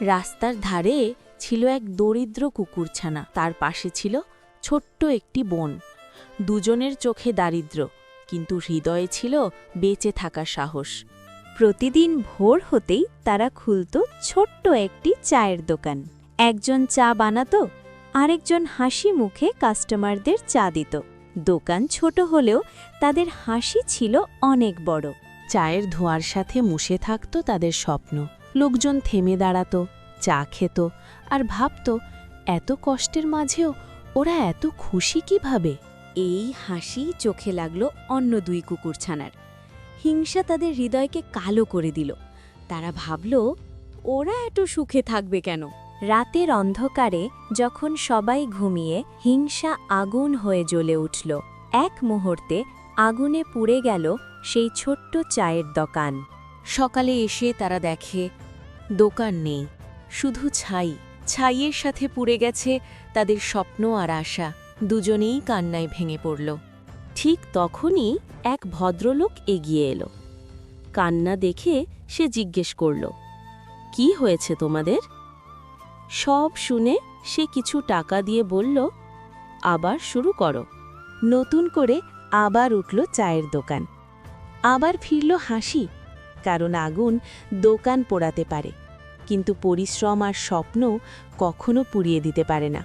রাস্তার ধারে ছিল এক দরিদ্র কুকুরছানা। তার পাশে ছিল ছোট্ট একটি বোন। দুজনের চোখে দারিদ্র, কিন্তু হৃদয়ে ছিল বেঁচে থাকা সাহস। প্রতিদিন ভোর হতেই তারা খুলত ছোট্ট একটি চায়ের দোকান। একজন চা বানাতো, আরেকজন হাসি মুখে কাস্টমারদের চা দিত। দোকান ছোট হলেও তাদের হাসি ছিল অনেক বড়। চায়ের ধোঁয়ার সাথে মুশে থাকত তাদের স্বপ্ন। লোকজন থেমে দাঁড়াতো, চা খেত আর ভাবত, এত কষ্টের মাঝেও ওরা এত খুশি কীভাবে? এই হাসি চোখে লাগল অন্য দুই কুকুরছানার হিংসা তাদের হৃদয়কে কালো করে দিল। তারা ভাবল, ওরা এত সুখে থাকবে কেন? রাতের অন্ধকারে যখন সবাই ঘুমিয়ে হিংসা আগুন হয়ে জ্বলে উঠল। এক মুহূর্তে আগুনে পুড়ে গেল সেই ছোট্ট চায়ের দোকান। সকালে এসে তারা দেখে দোকান নেই, শুধু ছাই। ছাইয়ের সাথে পুড়ে গেছে তাদের স্বপ্ন আর আশা। দুজনেই কান্নায় ভেঙে পড়ল। ঠিক তখনই এক ভদ্রলোক এগিয়ে এলো। কান্না দেখে সে জিজ্ঞেস করল, কি হয়েছে তোমাদের? সব শুনে সে কিছু টাকা দিয়ে বলল, আবার শুরু করো। নতুন করে আবার উঠল চায়ের দোকান। আবার ফিরল হাসি কারণ আগুন দোকান পোড়াতে পারে কিন্তু পরিশ্রম আর স্বপ্ন কখনো পুড়িয়ে দিতে পারে না।